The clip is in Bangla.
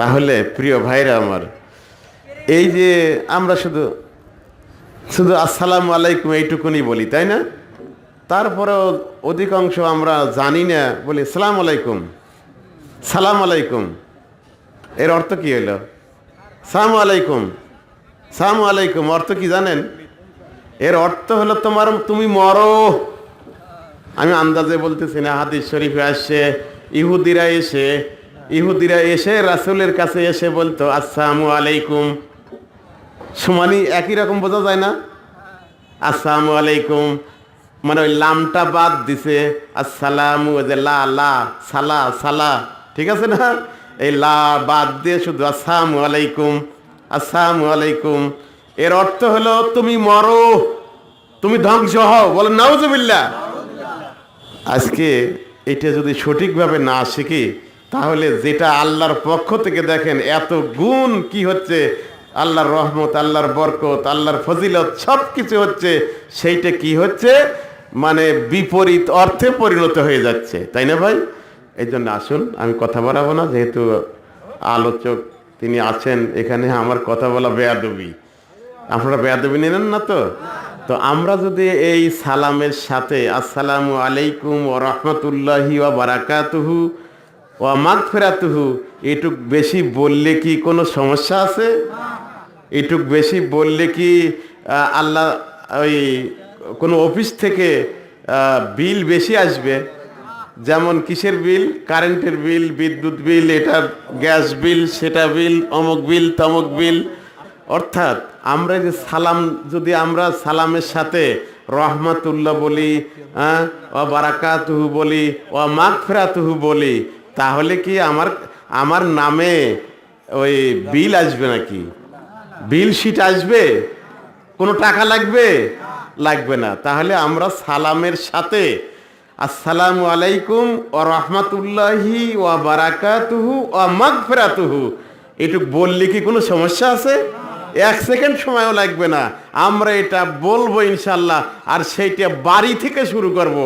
তাহলে প্রিয় ভাইরা আমার, এই যে আমরা শুধু শুধু আসসালামু আলাইকুম এইটুকুনি বলি, তাই না? তারপরেও অধিকাংশ আমরা জানি না, বলি সালাম আলাইকুম সালাম আলাইকুম। এর অর্থ কি হলো সালাম আলাইকুম সালাম আলাইকুম, অর্থ কি জানেন? এর অর্থ হলো তোমার, তুমি মরো। আমি আন্দাজে বলতেছি না, হাদিস শরীফে আসছে, ইহুদিরা এসে ইহুদিরা এসে রাসূলের কাছে এসে বলতো, আসসালামু আলাইকুম। সমানই একই রকম বোঝা যায় না। আসসালামু আলাইকুম। মানে ওই লামটা বাদ দিছে, আসসালামু যে লা লা, সালা সালা, ঠিক আছে না? এই লা বাদ দিয়ে শুধু, আসসালামু আলাইকুম। আসসালামু আলাইকুম। এর অর্থ হলো, তুমি মরো, তুমি ধ্বংস হও। বলো নাউজুবিল্লাহ। আজকে এটা যদি সঠিকভাবে না শিখি তাহলে যেটা আল্লাহর পক্ষ থেকে দেখেন, এত গুণ কি হচ্ছে? আল্লাহর রহমত, আল্লাহর বরকত, আল্লাহর ফজিলত সব কিছু হচ্ছে, সেইটা কি হচ্ছে? মানে বিপরীত অর্থে পরিণত হয়ে যাচ্ছে, তাই না ভাই? এই জন্য আসুন, আমি কথা বলাবো না, যেহেতু আলোচক তিনি আছেন এখানে, আমার কথা বলা বেয়াদবি। আপনারা বেয়াদবি নিলেন না তো? তো আমরা যদি এই সালামের সাথে, আসসালামু আলাইকুম ও রহমতুল্লাহি ও বারাকাতুহু ও মাগফিরাতুহু, এটুক বেশি বললে কি কোনো সমস্যা আছে? এটুক বেশি বললে কি আল্লাহ ওই কোনো অফিস থেকে বিল বেশি আসবে? যেমন কিসের বিল? কারেন্টের বিল, বিদ্যুৎ বিল, এটার গ্যাস বিল, সেটা বিল, অমুক বিল, তমুক বিল। অর্থাৎ আমরা যে সালাম, যদি আমরা সালামের সাথে রহমাতুল্লাহ বলি হ্যাঁ ও বারাকাতুহু বলি ও মাগফিরাতুহু বলি তাহলে কি আমার আমার নামে ওই বিল আসবে নাকি? বিল শিট আসবে? কোনো টাকা লাগবে? লাগবে না। তাহলে আমরা সালামের সাথে আসসালামু আলাইকুম ও রহমতুল্লাহি ও বারাকাতুহু ও মাগফিরাতুহু। এটুক বললে কি কোনো সমস্যা আছে? এক সেকেন্ড সময়ও লাগবে না। আমরা এটা বলব ইনশাল্লাহ আর সেইটা বাড়ি থেকে শুরু করব।